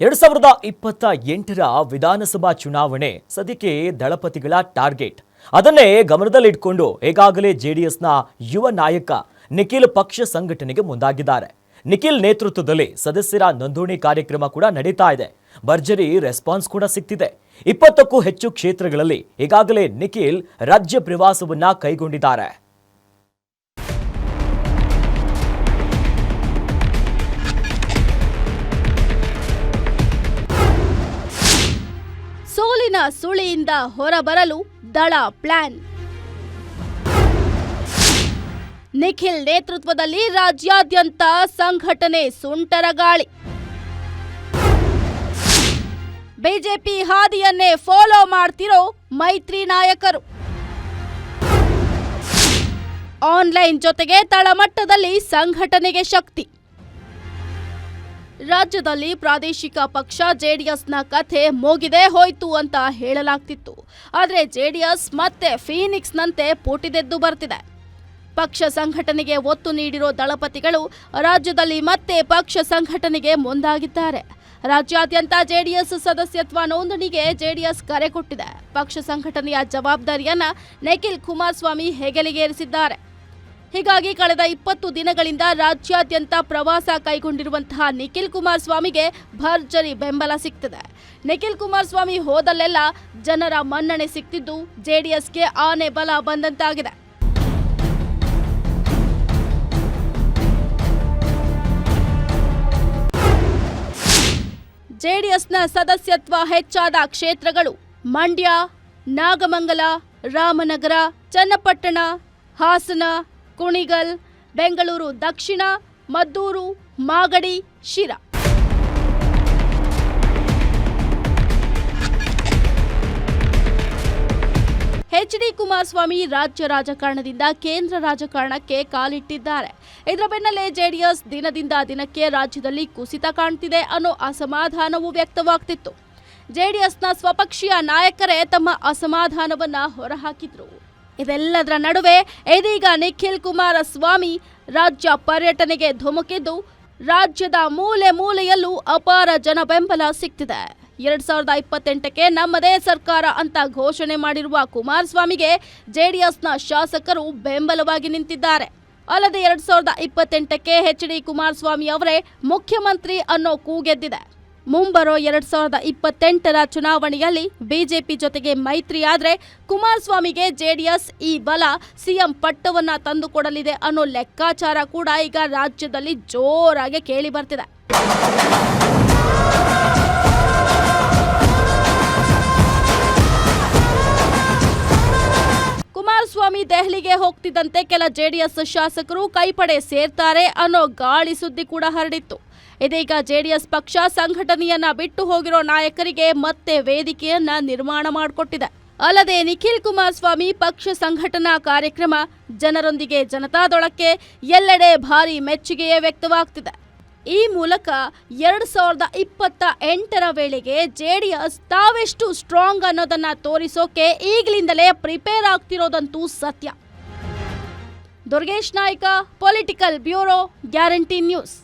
ಎರಡ್ ಸಾವಿರದ ಇಪ್ಪತ್ತ ಎಂಟರ ವಿಧಾನಸಭಾ ಚುನಾವಣೆ ಸದ್ಯಕ್ಕೆ ದಳಪತಿಗಳ ಟಾರ್ಗೆಟ್. ಅದನ್ನೇ ಗಮನದಲ್ಲಿಟ್ಕೊಂಡು ಈಗಾಗಲೇ ಜೆಡಿಎಸ್ನ ಯುವ ನಾಯಕ ನಿಖಿಲ್ ಪಕ್ಷ ಸಂಘಟನೆಗೆ ಮುಂದಾಗಿದ್ದಾರೆ. ನಿಖಿಲ್ ನೇತೃತ್ವದಲ್ಲಿ ಸದಸ್ಯರ ನೋಂದಣಿ ಕಾರ್ಯಕ್ರಮ ಕೂಡ ನಡೀತಾ ಇದೆ. ಭರ್ಜರಿ ರೆಸ್ಪಾನ್ಸ್ ಕೂಡ ಸಿಗ್ತಿದೆ ಇಪ್ಪತ್ತಕ್ಕೂ ಹೆಚ್ಚು ಕ್ಷೇತ್ರಗಳಲ್ಲಿ ಈಗಾಗಲೇ ನಿಖಿಲ್ ರಾಜ್ಯ ಪ್ರವಾಸವನ್ನ ಕೈಗೊಂಡಿದ್ದಾರೆ. ಸುಳಿಯಿಂದ ಹೊರಬರಲು ದಳ ಪ್ಲಾನ್. ನಿಖಿಲ್ ನೇತೃತ್ವದಲ್ಲಿ ರಾಜ್ಯಾದ್ಯಂತ ಸಂಘಟನೆ ಸುಂಟರ ಗಾಳಿ. ಬಿಜೆಪಿ ಹಾದಿಯನ್ನೇ ಫಾಲೋ ಮಾಡ್ತಿರೋ ಮೈತ್ರಿ ನಾಯಕರು. ಆನ್ಲೈನ್ ಜೊತೆಗೆ ತಳಮಟ್ಟದಲ್ಲಿ ಸಂಘಟನೆಗೆ ಶಕ್ತಿ. ರಾಜ್ಯದಲ್ಲಿ ಪ್ರಾದೇಶಿಕ ಪಕ್ಷ ಜೆಡಿಎಸ್ನ ಕಥೆ ಮುಗಿದೇ, ಹೋಯ್ತು ಅಂತ ಹೇಳಲಾಗ್ತಿತ್ತು. ಆದರೆ ಜೆಡಿಎಸ್ ಮತ್ತೆ ಫೀನಿಕ್ಸ್ನಂತೆ ಪುಟಿದೆದ್ದು ಬರ್ತಿದೆ. ಪಕ್ಷ ಸಂಘಟನೆಗೆ ಒತ್ತು ನೀಡಿರೋ ದಳಪತಿಗಳು ರಾಜ್ಯದಲ್ಲಿ ಮತ್ತೆ ಪಕ್ಷ ಸಂಘಟನೆಗೆ ಮುಂದಾಗಿದ್ದಾರೆ. ರಾಜ್ಯಾದ್ಯಂತ ಜೆಡಿಎಸ್ ಸದಸ್ಯತ್ವ ನೋಂದಣಿಗೆ ಜೆಡಿಎಸ್ ಕರೆ ಕೊಟ್ಟಿದೆ. ಪಕ್ಷ ಸಂಘಟನೆಯ ಜವಾಬ್ದಾರಿಯನ್ನ ನಿಖಿಲ್ ಕುಮಾರಸ್ವಾಮಿ ಹೆಗಲಿಗೇರಿಸಿದ್ದಾರೆ. ಹೀಗಾಗಿ ಕಳೆದ ಇಪ್ಪತ್ತು ದಿನಗಳಿಂದ ರಾಜ್ಯಾದ್ಯಂತ ಪ್ರವಾಸ ಕೈಗೊಂಡಿರುವಂತಹ ನಿಖಿಲ್ ಕುಮಾರಸ್ವಾಮಿಗೆ ಭರ್ಜರಿ ಬೆಂಬಲ ಸಿಗ್ತದೆ. ನಿಖಿಲ್ ಕುಮಾರಸ್ವಾಮಿ ಹೋದಲ್ಲೆಲ್ಲ ಜನರ ಮನ್ನಣೆ ಸಿಗ್ತಿದ್ದು ಜೆಡಿಎಸ್ಗೆ ಆನೆ ಬಲ ಬಂದಂತಾಗಿದೆ. ಜೆಡಿಎಸ್ನ ಸದಸ್ಯತ್ವ ಹೆಚ್ಚಾದ ಕ್ಷೇತ್ರಗಳು ಮಂಡ್ಯ, ನಾಗಮಂಗಲ, ರಾಮನಗರ, ಚನ್ನಪಟ್ಟಣ, ಹಾಸನ ಕುಣಿಗಲ್, ಬೆಂಗಳೂರು ದಕ್ಷಿಣ, ಮದ್ದೂರು, ಮಾಗಡಿ, ಶಿರಾ. ಎಚ್ ಡಿ ಕುಮಾರಸ್ವಾಮಿ ರಾಜ್ಯ ರಾಜಕಾರಣದಿಂದ ಕೇಂದ್ರ ರಾಜಕಾರಣಕ್ಕೆ ಕಾಲಿಟ್ಟಿದ್ದಾರೆ. ಇದರ ಬೆನ್ನಲ್ಲೇ ಜೆಡಿಎಸ್ ದಿನದಿಂದ ದಿನಕ್ಕೆ ರಾಜ್ಯದಲ್ಲಿ ಕುಸಿತ ಕಾಣ್ತಿದೆ ಅನ್ನೋ ಅಸಮಾಧಾನವೂ ವ್ಯಕ್ತವಾಗ್ತಿತ್ತು. ಜೆಡಿಎಸ್ನ ಸ್ವಪಕ್ಷೀಯ ನಾಯಕರೇ ತಮ್ಮ ಅಸಮಾಧಾನವನ್ನ ಹೊರಹಾಕಿದ್ರು. ಇದೆಲ್ಲದರ ನಡುವೆ ಇದೀಗ ನಿಖಿಲ್ ಕುಮಾರಸ್ವಾಮಿ ರಾಜ್ಯ ಪರ್ಯಟನೆಗೆ ಧುಮುಕಿದ್ದು, ರಾಜ್ಯದ ಮೂಲೆ ಮೂಲೆಯಲ್ಲೂ ಅಪಾರ ಜನ ಬೆಂಬಲ ಸಿಗ್ತಿದೆ ಎರಡ್ ಸಾವಿರದ ಇಪ್ಪತ್ತೆಂಟಕ್ಕೆ ನಮ್ಮದೇ ಸರ್ಕಾರ ಅಂತ ಘೋಷಣೆ ಮಾಡಿರುವ ಕುಮಾರಸ್ವಾಮಿಗೆ ಜೆಡಿಎಸ್ನ ಶಾಸಕರು ಬೆಂಬಲವಾಗಿ ನಿಂತಿದ್ದಾರೆ. ಅಲ್ಲದೆ ಎರಡ್ ಸಾವಿರದ ಇಪ್ಪತ್ತೆಂಟಕ್ಕೆ ಎಚ್ ಡಿ ಕುಮಾರಸ್ವಾಮಿ ಅವರೇ ಮುಖ್ಯಮಂತ್ರಿ ಅನ್ನೋ ಕೂಗೆದ್ದಿದೆ. ಮುಂಬರೋ ಎರಡ್ ಸಾವಿರದ ಇಪ್ಪತ್ತೆಂಟರ ಚುನಾವಣೆಯಲ್ಲಿ ಬಿಜೆಪಿ ಜೊತೆಗೆ ಮೈತ್ರಿ ಆದರೆ ಕುಮಾರಸ್ವಾಮಿಗೆ ಜೆಡಿಎಸ್ ಈ ಬಲ ಸಿಎಂ ಪಟ್ಟವನ್ನ ತಂದುಕೊಡಲಿದೆ ಅನ್ನೋ ಲೆಕ್ಕಾಚಾರ ಕೂಡ ಈಗ ರಾಜ್ಯದಲ್ಲಿ ಜೋರಾಗಿ ಕೇಳಿ ಬರ್ತಿದೆ. ದೆಹಲಿಗೆ ಹೋಗ್ತಿದ್ದಂತೆ ಕೆಲ ಜೆಡಿಎಸ್ ಶಾಸಕರು ಕೈಪಡೆ ಸೇರ್ತಾರೆ ಅನ್ನೋ ಗಾಳಿ ಸುದ್ದಿ ಕೂಡ ಹರಡಿತ್ತು. ಇದೀಗ ಜೆಡಿಎಸ್ ಪಕ್ಷ ಸಂಘಟನೆಯನ್ನ ಬಿಟ್ಟು ಹೋಗಿರೋ ನಾಯಕರಿಗೆ ಮತ್ತೆ ವೇದಿಕೆಯನ್ನ ನಿರ್ಮಾಣ ಮಾಡಿಕೊಟ್ಟಿದೆ. ಅಲ್ಲದೆ ನಿಖಿಲ್ ಕುಮಾರಸ್ವಾಮಿ ಪಕ್ಷ ಸಂಘಟನಾ ಕಾರ್ಯಕ್ರಮ ಜನರೊಂದಿಗೆ ಜನತಾದೊಳಕ್ಕೆ ಎಲ್ಲೆಡೆ ಭಾರಿ ಮೆಚ್ಚುಗೆಯೇ ವ್ಯಕ್ತವಾಗ್ತಿದೆ. ಈ ಮೂಲಕ ಎರಡ್ ಸಾವಿರದ ಇಪ್ಪತ್ತ ಎಂಟರ ವೇಳೆಗೆ ಜೆ ಡಿ ಎಸ್ ತಾವೆಷ್ಟು ಸ್ಟ್ರಾಂಗ್ ಅನ್ನೋದನ್ನ ತೋರಿಸೋಕೆ ಈಗಲಿಂದಲೇ ಪ್ರಿಪೇರ್ ಆಗ್ತಿರೋದಂತೂ ಸತ್ಯ. Durgesh Naik political bureau guarantee news